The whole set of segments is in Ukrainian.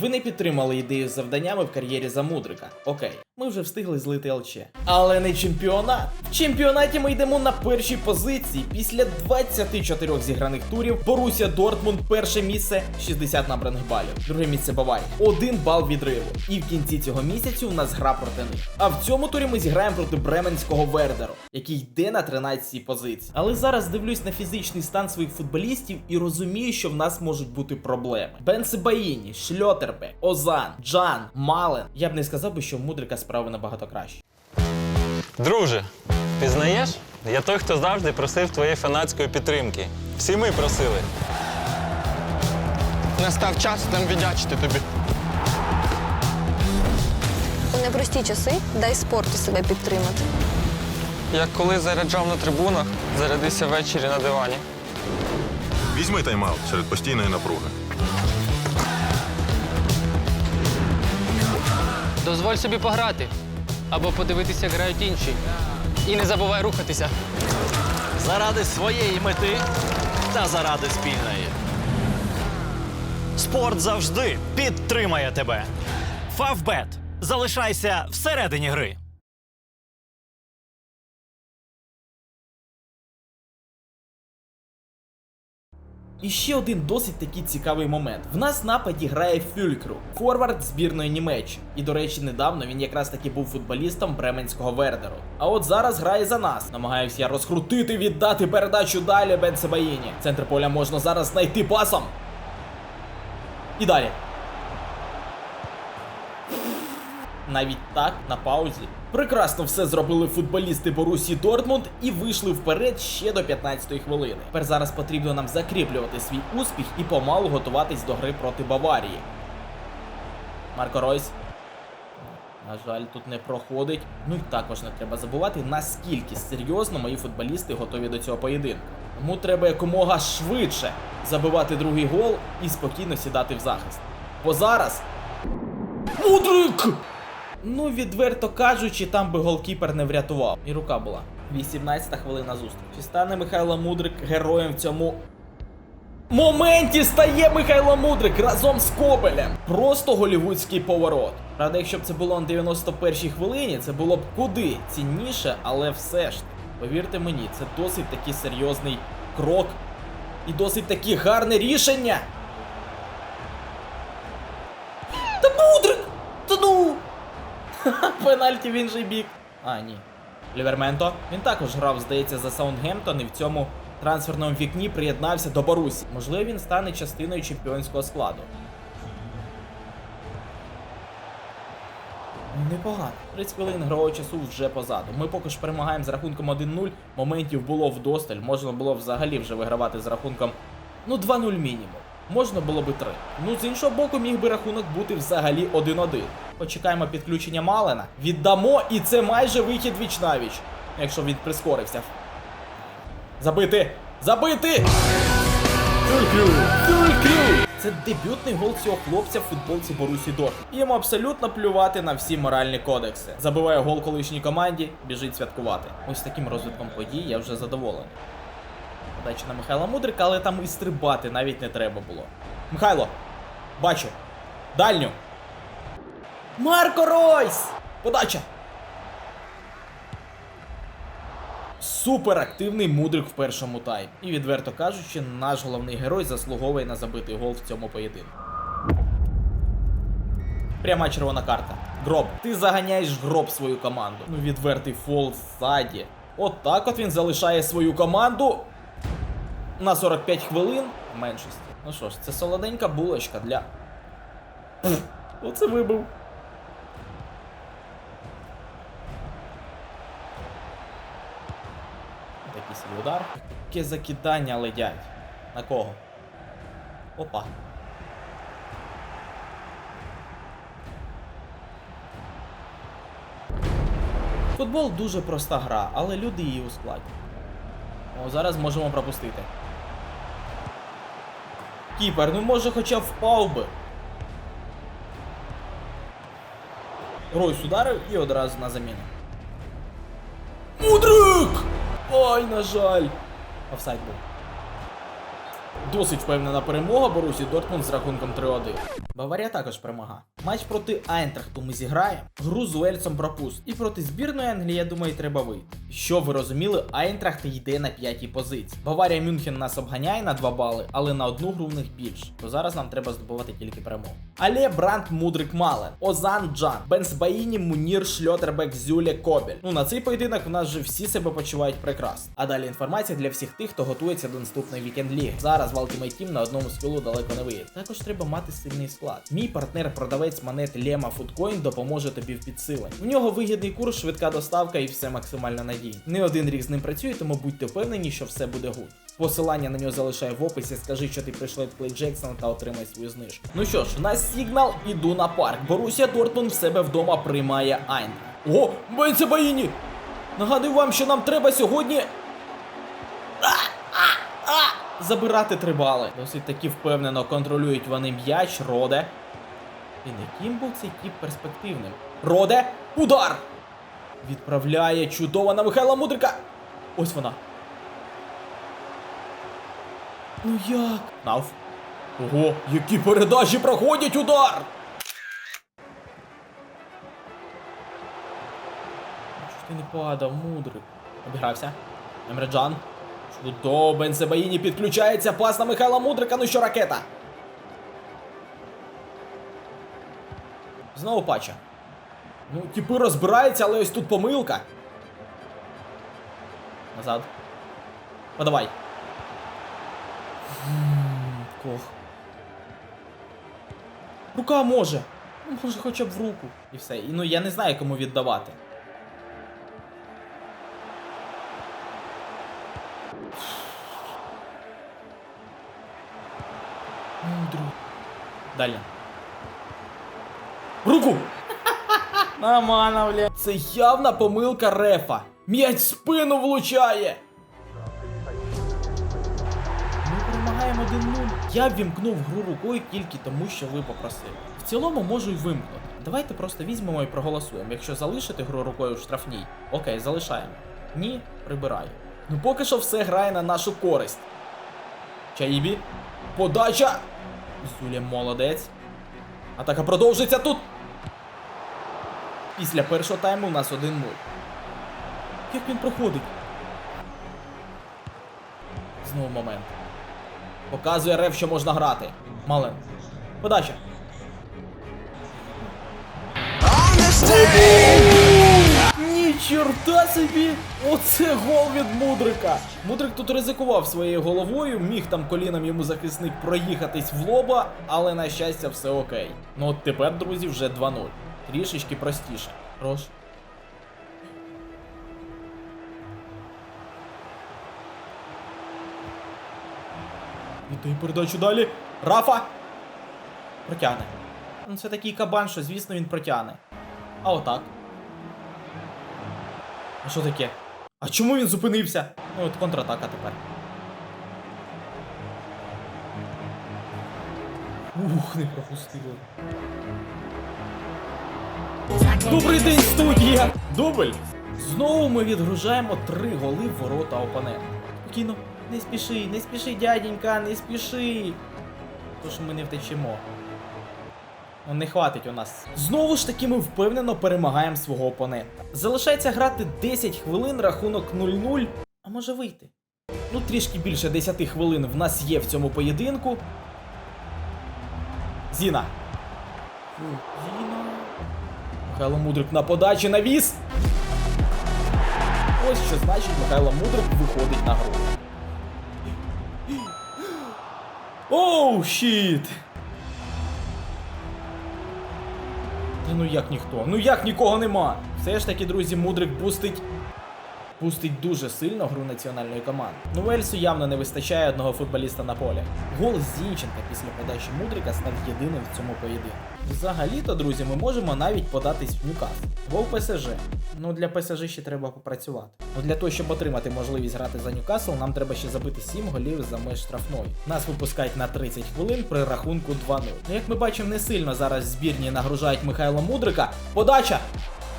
Ви не підтримали ідею з завданнями в кар'єрі за Мудрика. Окей, ми вже встигли злити ЛЧ. Але не чемпіонат. В чемпіонаті ми йдемо на першій позиції. Після 24 зіграних турів Борусія Дортмунд перше місце 60 набраних балів. Друге місце Баварія. Один бал відриву. І в кінці цього місяцю у нас гра проти них. А в цьому турі ми зіграємо проти бременського Вердеру, який йде на 13-й позиції. Але зараз дивлюсь на фізичний стан своїх футболістів і розумію, що в нас можуть бути проблеми. Бенсебаїні, Шльотербек, Озан, Джан, Мален. Я б не сказав би, що в Мудрика справи набагато краще. Друже, пізнаєш? Я той, хто завжди просив твоєї фанатської підтримки. Всі ми просили. Настав час нам віддячити тобі. У непрості часи дай спорту себе підтримати. Як коли заряджав на трибунах, зарядився ввечері на дивані. Візьми тайм-аут серед постійної напруги. Дозволь собі пограти або подивитися, як грають інші. І не забувай рухатися. заради своєї мети та заради спільної. Спорт завжди підтримає тебе. Фавбет. Залишайся всередині гри. І ще один досить такий цікавий момент. В нас нападі грає Фюлькру, форвард збірної Німеччини. І, до речі, недавно він якраз таки був футболістом Бременського Вердеру. А от зараз грає за нас. Намагаюся я розкрутити, віддати передачу далі Бенцебаїні. Центр поля можна зараз знайти пасом. І далі. Навіть так, на паузі. Прекрасно все зробили футболісти Борусі Дортмунд і вийшли вперед ще до 15-ї хвилини. Тепер зараз потрібно нам закріплювати свій успіх і помалу готуватись до гри проти Баварії. Марко Ройс. На жаль, тут не проходить. Ну і також не треба забувати, наскільки серйозно мої футболісти готові до цього поєдинку. Тому треба якомога швидше забивати другий гол і спокійно сідати в захист. Бо зараз Мудрик! Ну, відверто кажучи, там би голкіпер не врятував. І рука була. 18 хвилина зустрічі. Чи стане Михайло Мудрик героєм в цьому моменті стає Михайло Мудрик разом з Кобелем. Просто голівудський поворот. Правда, якщо б це було на 91-й хвилині, це було б куди цінніше, але все ж повірте мені, це досить такий серйозний крок і досить таки гарне рішення. Та Мудрик! Пенальті в інший бік. А, ні. Ліверменто. Він також грав, здається, за Саундгемптон і в цьому трансферному вікні приєднався до Борусі. Можливо, він стане частиною чемпіонського складу. Непогано. 30 хвилин грового часу вже позаду. Ми поки що перемагаємо з рахунком 1-0. Моментів було вдосталь. Можна було взагалі вже вигравати з рахунком ну 2-0 мінімум. Можна було би 3. Ну, з іншого боку, міг би рахунок бути взагалі 1-1. Почекаємо підключення Малена. Віддамо, і це майже вихід віч навіч. Якщо він прискорився. Забити! Забити! Це дебютний гол цього хлопця в футболці Борусі. І Йому абсолютно плювати на всі моральні кодекси. Забиває гол колишній команді, біжить святкувати. Ось таким розвитком подій я вже задоволений. Подача на Михайла Мудрика, але там і стрибати навіть не треба було. Михайло! Бачу! Дальню! Марко Ройс! Подача! Суперактивний мудрик в першому таймі. І відверто кажучи, наш головний герой заслуговує на забитий гол в цьому поєдинку. Пряма червона карта. Гроб, ти заганяєш гроб свою команду. Ну, відвертий фол ззаді. От так от він залишає свою команду на 45 хвилин в меншості. Ну що ж, це солоденька булочка для. Пф, Оце вибив. Такий свій удар. Яке закидання ледять. На кого? Опа. Футбол дуже проста гра, але люди її ускладнюють. О, зараз можемо пропустити. Кіпер, ну може хоча б впав би. Ройс ударив і одразу на заміну. Мудрик! Ой, на жаль. Офсайд був. Досить впевнена перемога Борусі Дортмунд з рахунком 3-1. Баварія також перемога. Матч проти Айнтрахту ми зіграємо. Гру з Уельсом пропуст. І проти збірної Англії, я думаю, треба вийти. Що ви розуміли, Айнтрахт йде на п'ятій позиції. Баварія Мюнхен нас обганяє на 2 бали, але на одну гру в них більше. То зараз нам треба здобувати тільки перемогу. Але Бранд Мудрик Мален, Озан Джан, Бенсбаїні, Мунір, Шльотербек, Зюле, Кобель. Ну на цей поєдинок у нас вже всі себе почувають прекрасно. А далі інформація для всіх тих, хто готується до наступної вікенд ліги. Зараз в Ultimate Team на одному скілу далеко не виїде. Також треба мати сильний склад. Мій партнер-продавець монет Лема Foodcoin допоможе тобі в підсиленні. В нього вигідний курс, швидка доставка і все максимально надійно. Не один рік з ним працює, тому будьте впевнені, що все буде гуд. Посилання на нього залишаю в описі. Скажи, що ти прийшов від Play Jackson та отримай свою знижку. Ну що ж, у нас сигнал, іду на парк. Борусія Дортмунд в себе вдома приймає Айн. О, Бенце Баїні! Нагадую вам, що нам треба сьогодні. Забирати три бали. Досить таки впевнено контролюють вони м'яч, Роде. І яким був цей тіп перспективним? Роде! Удар! Відправляє чудово на Михайла Мудрика. Ось вона. Ну як? Нав. Ого, які передачі проходять удар! Чого ти не падав, мудрик? Обігрався. Емреджан. Чудово, Бензебаїні підключається. Пас на Михайла Мудрика. Ну що ракета? Знову пача. Ну, типи розбираються, але ось тут помилка. Назад. Подавай. Кох. Рука може. Ну, Може хоча б в руку. І все. І ну я не знаю, кому віддавати. Далі. Руку! Нормально, бля. Це явна помилка рефа. М'яч в спину влучає. Ми перемагаємо 1-0. Я ввімкнув гру рукою тільки тому, що ви попросили. В цілому можу й вимкнути. Давайте просто візьмемо і проголосуємо. Якщо залишити гру рукою в штрафній, окей, залишаємо. Ні, прибираю. Ну поки що все грає на нашу користь. Чаїбі. Подача. Зюля молодець. Атака продовжиться тут. Після першого тайму у нас 1-0. Як він проходить? Знову момент. Показує рев, що можна грати. Мален. Подача. Ні, чорта собі! Оце гол від Мудрика! Мудрик тут ризикував своєю головою, міг там коліном йому захисник проїхатись в лоба, але на щастя все окей. Ну от тепер, друзі, вже 2-0. Трішечки простіше. Прош. Віддай передачу далі. Рафа! Протягне. Ну це такий кабан, що звісно він протягне. А отак. А що таке? А чому він зупинився? Ну от контратака тепер. Ух, не пропустили. Добрий день, студія! Дубль! Знову ми відгружаємо три голи в ворота опонента. Спокійно, не спіши, не спіши, дяденька, не спіши. Тож ми не втечемо. Ну, не хватить у нас. Знову ж таки, ми впевнено перемагаємо свого опонента. Залишається грати 10 хвилин, рахунок 0-0. А може вийти? Ну, трішки більше 10 хвилин в нас є в цьому поєдинку. Зіна. Зіна. Михайло Мудрик на подачі навіс. Ось що значить Михайло Мудрик виходить на гру. Оу, щіт! Ну як ніхто? Ну як нікого нема? Все ж таки, друзі, Мудрик бустить. Бустить дуже сильно гру національної команди. Ну Вельсу явно не вистачає одного футболіста на полі. Гол Зінченка після подачі Мудрика став єдиним в цьому поєдинку. Взагалі-то, друзі, ми можемо навіть податись в Ньюкасл. Гол ПСЖ. Ну для ПСЖ ще треба попрацювати. Ну для того, щоб отримати можливість грати за Ньюкасл, нам треба ще забити 7 голів за меж штрафної. Нас випускають на 30 хвилин при рахунку 2-0. Ну як ми бачимо, не сильно зараз збірні нагружають Михайла Мудрика. Подача!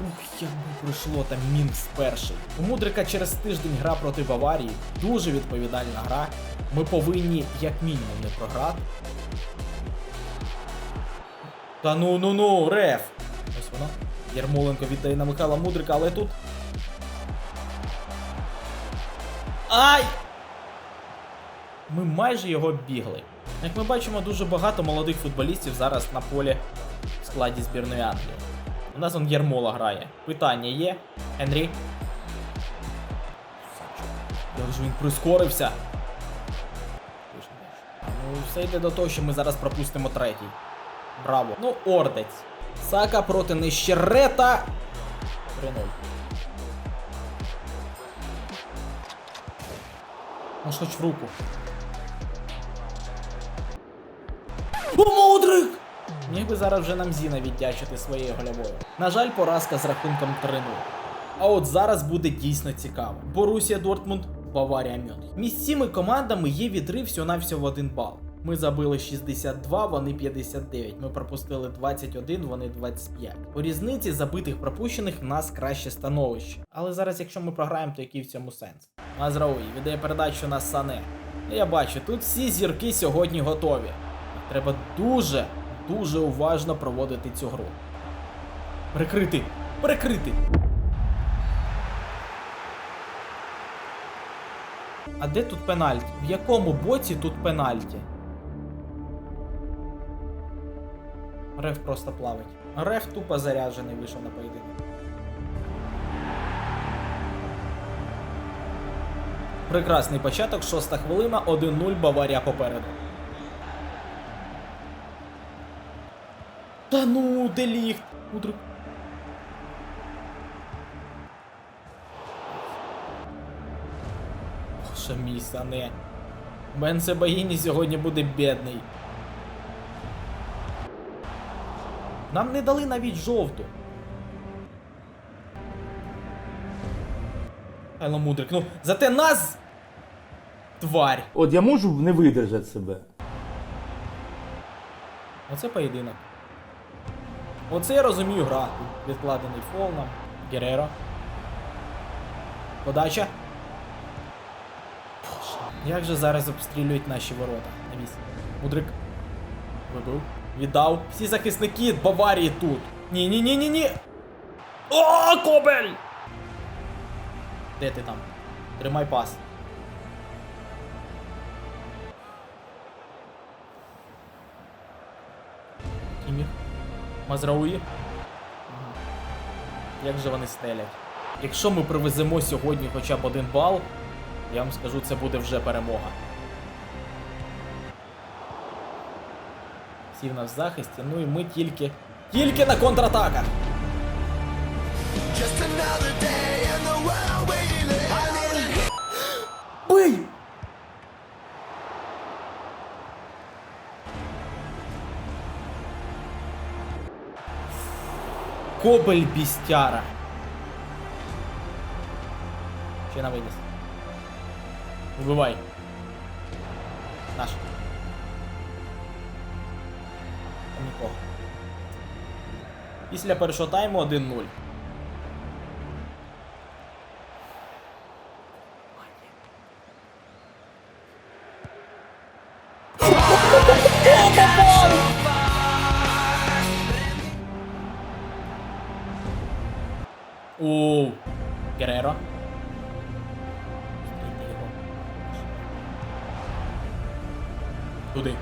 Ух, як би пройшло там Мінкс перший. У Мудрика через тиждень гра проти Баварії. Дуже відповідальна гра. Ми повинні, як мінімум, не програти. Та ну ну ну, реф. Ось воно. Ярмоленко віддає на Михайла Мудрика, але тут. Ай! Ми майже його бігли. Як ми бачимо, дуже багато молодих футболістів зараз на полі в складі збірної Англії. У нас он Єрмола грає. Питання є. Генрі. Як же він прискорився. Ну, все йде до того, що ми зараз пропустимо третій. Браво. Ну, ордець. Сака проти Нещерета. 3-0. Ну хоч в руку. Мудрик! Міг би зараз вже нам Зіна віддячити своєю гольовою. На жаль, поразка з рахунком 3-0. А от зараз буде дійсно цікаво. Борусія Дортмунд, Баварія Мюнхен. Між цими командами є відрив всього-навсього в один бал. Ми забили 62, вони 59. Ми пропустили 21, вони 25. По різниці забитих пропущених в нас краще становище. Але зараз, якщо ми програємо, то який в цьому сенс? Мазрауї віддає передачу на Сане. Я бачу, тут всі зірки сьогодні готові. Треба дуже, дуже уважно проводити цю гру. Прикрити! Прикрити! А де тут пенальті? В якому боці тут пенальті? Реф просто плавить. Реф тупо заряджений вийшов на поєдинок. Прекрасний початок, шоста хвилина, 1-0 Баварія попереду. Та ну, де ліфт? Мудрик. Боже мій сане. Бен Себагіні сьогодні буде бідний. Нам не дали навіть жовту. Хайло Мудрик, ну зате нас. Тварь. От я можу не видержати себе. Оце поєдинок. Оце я розумію гра. Відкладений фол нам. Гереро. Подача. Як же зараз обстрілюють наші ворота? Навіс. Мудрик. Вибив. Віддав. Всі захисники Баварії тут. Ні, ні, ні, ні, ні. О, Кобель! Де ти там? Тримай пас. Кіміх. Мазрауї. Як же вони стелять? Якщо ми привеземо сьогодні хоча б один бал, я вам скажу, це буде вже перемога. Всі в нас в захисті, ну і ми тільки. Тільки на контратаках! Бий! Кобель бістяра. Ще на виніс. Вбивай. Наш. Там нікого. Після першого тайму 1-0. Оу. Гереро. Туди.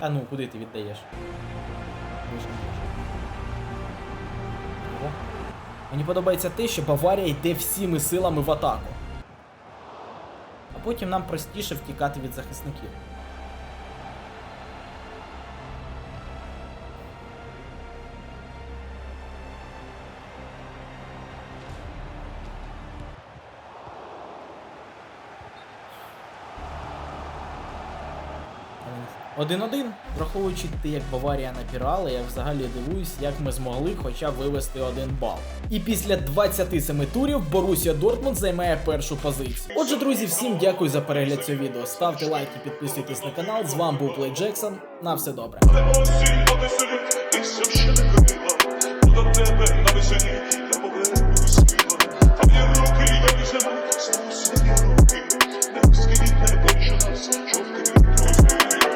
А ну, куди ти віддаєш? Мені подобається те, що Баварія йде всіми силами в атаку. Потім нам простіше втікати від захисників. Один-один, враховуючи те, як Баварія напірала, я взагалі дивуюсь, як ми змогли хоча б вивести один бал. І після 27 турів Борусія Дортмунд займає першу позицію. Отже, друзі, всім дякую за перегляд цього відео. Ставте лайки, підписуйтесь на канал. З вами був Плей Джексон. На все добре.